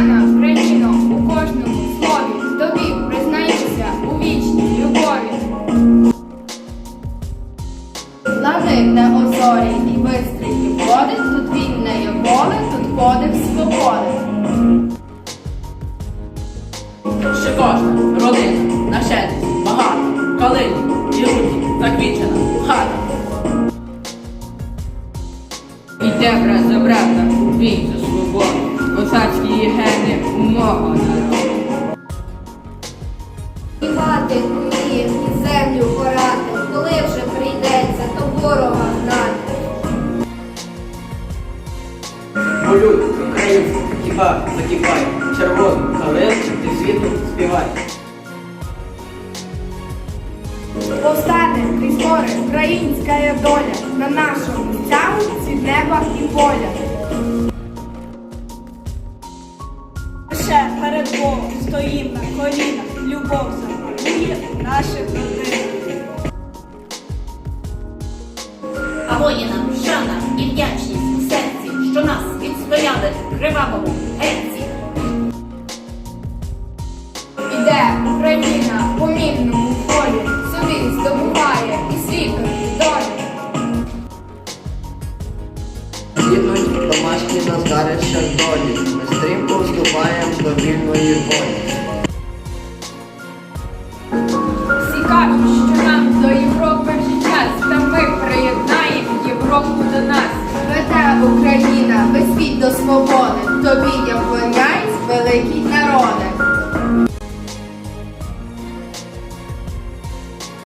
кохана країно, у кожному слові тобі признаюся у вічній любові. Лани не озорі і бистрі води, тут вільне є поле, тут подих свободи. Ще кожна родина, нашедець, багата, калині, і руки, заквічена, хата. Іде брат за брата, свободу, козацькі гени у мого народу. І і землю порати, коли вже прийдеться, то ворога гнати. Полюй, українці, хіба закипай, червону калину ти світу співай. Повстане крізь гори українська є доля на нашому стягу від неба і поля. Перед стоїм на колінах, любов запанує в наших родинах. А воїнам шана і вдячність у серці, що нас відстояли в кривавому гетці. Іде Україна по мільному полі, собі здобуває і світу долю. Їдуть домашні назгарища долі, ми стрімко Всі що нам до Європи вже час, та ми приєднаємо Європу до нас. Веде Україна, весь світ до свободи, тобі я вклоняюсь, великий